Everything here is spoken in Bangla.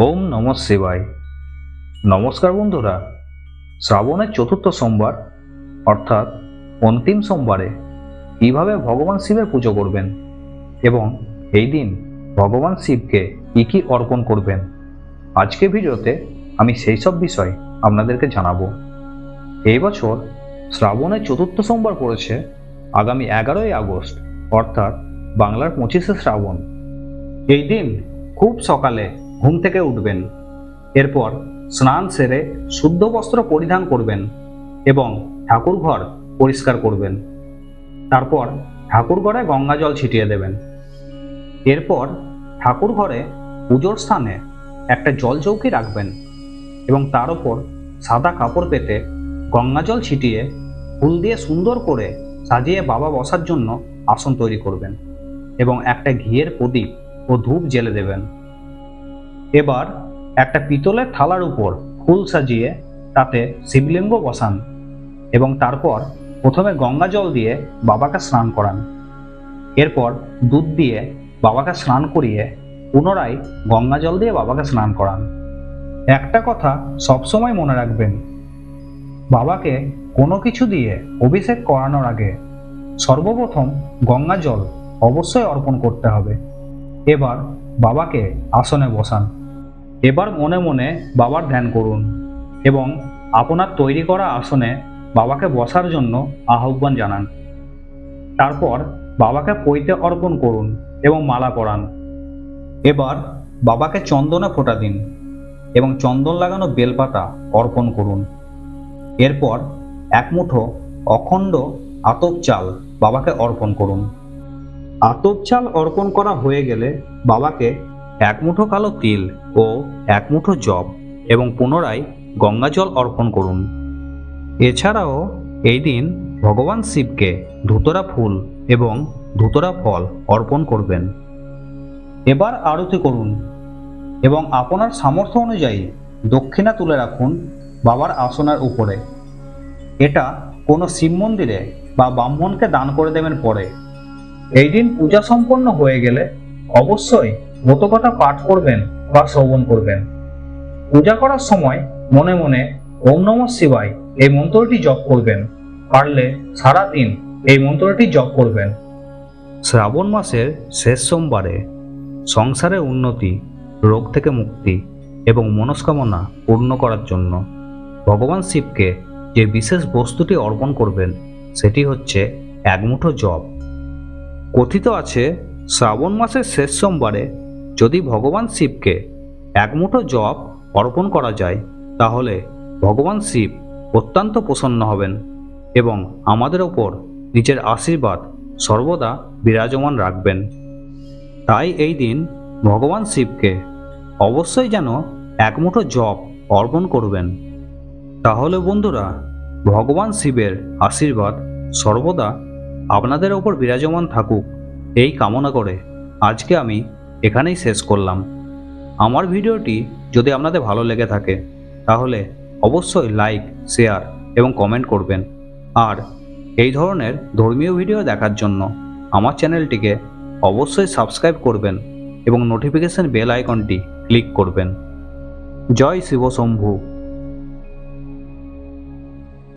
ওম নম শিবায়। নমস্কার বন্ধুরা, শ্রাবণের চতুর্থ সোমবার, অর্থাৎ অন্তিম সোমবারে কীভাবে ভগবান শিবের পুজো করবেন এবং এই দিন ভগবান শিবকে কী কী অর্পণ করবেন আজকে ভিডিওতে আমি সেই সব বিষয় আপনাদেরকে জানাব। এই বছর শ্রাবণের চতুর্থ সোমবার পড়েছে আগামী এগারোই আগস্ট, অর্থাৎ বাংলার পঁচিশে শ্রাবণ। এই দিন খুব সকালে ঘুম থেকে উঠবেন। এরপর স্নান সেরে শুদ্ধ বস্ত্র পরিধান করবেন এবং ঠাকুরঘর পরিষ্কার করবেন। তারপর ঠাকুরঘরে গঙ্গা জল ছিটিয়ে দেবেন। এরপর ঠাকুরঘরে পুজোর স্থানে একটা জল চৌকি রাখবেন এবং তার উপর সাদা কাপড় পেতে গঙ্গা জল ছিটিয়ে ফুল দিয়ে সুন্দর করে সাজিয়ে বাবা বসার জন্য আসন তৈরি করবেন এবং একটা ঘিয়ের প্রদীপ ও ধূপ জেলে দেবেন। এবার একটা পিতলের থালার উপর ফুল সাজিয়ে তাতে শিবলিঙ্গ বসান এবং তারপর প্রথমে গঙ্গা জল দিয়ে বাবাকে স্নান করান। এরপর দুধ দিয়ে বাবাকে স্নান করিয়ে পুনরায় গঙ্গা জল দিয়ে বাবাকে স্নান করান। একটা কথা সবসময় মনে রাখবেন, বাবাকে কোনো কিছু দিয়ে অভিষেক করানোর আগে সর্বপ্রথম গঙ্গা জল অবশ্যই অর্পণ করতে হবে। এবার বাবাকে আসনে বসান। এবার মনে মনে বাবার ধ্যান করুন এবং আপনার তৈরি করা আসনে বাবাকে বসার জন্য আহ্বান জানান। তারপর বাবাকে পৈতে অর্পণ করুন এবং মালা পরান। এবার বাবাকে চন্দনে ফোঁটা দিন এবং চন্দন লাগানো বেলপাতা অর্পণ করুন। এরপর এক মুঠো অখণ্ড আতপ চাল বাবাকে অর্পণ করুন। আতপ চাল অর্পণ করা হয়ে গেলে বাবাকে এক মুঠো কালো তিল ও এক মুঠো জব এবং পুনরায় গঙ্গা জল অর্পণ করুন। এছাড়াও এই দিন ভগবান শিবকে ধুতরা ফুল এবং ধুতরা ফল অর্পণ করবেন। এবার আরতি করুন এবং আপনার সামর্থ্য অনুযায়ী দক্ষিণা তুলে রাখুন বাবার আসনের উপরে। এটা কোনো শিব মন্দিরে বা ব্রাহ্মণকে দান করে দেবেন পরে। এই দিন পূজা সম্পন্ন হয়ে গেলে অবশ্যই ব্রতকথা পাঠ করবেন বা শ্রবণ করবেন। পূজা করার সময় মনে মনে ওম নম শিবায় এই মন্ত্রটি জপ করবেন। পারলে সারা দিন এই মন্ত্রটি জপ করবেন। শ্রাবণ মাসের শেষ সোমবারে সংসারে উন্নতি, রোগ থেকে মুক্তি এবং মনস্কামনা পূর্ণ করার জন্য ভগবান শিবকে যে বিশেষ বস্তুটি অর্পণ করবেন, সেটি হচ্ছে একমুঠো জপ। কথিত আছে, শ্রাবণ মাসের শেষ সোমবারে যদি ভগবান শিবকে একমুঠো জপ অর্পণ করা যায়, তাহলে ভগবান শিব অত্যন্ত প্রসন্ন হবেন এবং আমাদের ওপর নিজের আশীর্বাদ সর্বদা বিরাজমান রাখবেন। তাই এই দিন ভগবান শিবকে অবশ্যই যেন একমুঠো জপ অর্পণ করবেন। তাহলে বন্ধুরা, ভগবান শিবের আশীর্বাদ সর্বদা আপনাদের ওপর বিরাজমান থাকুক। এই কামনা করে আজকে আমি এখানেই শেষ করলাম। আমার ভিডিওটি যদি আপনাদের ভালো লেগে থাকে, তাহলে অবশ্যই লাইক শেয়ার এবং কমেন্ট করবেন। আর এই ধরনের ধর্মীয় ভিডিও দেখার জন্য আমার চ্যানেলটিকে অবশ্যই সাবস্ক্রাইব করবেন এবং নোটিফিকেশন বেল আইকনটি ক্লিক করবেন। জয় শিব শম্ভু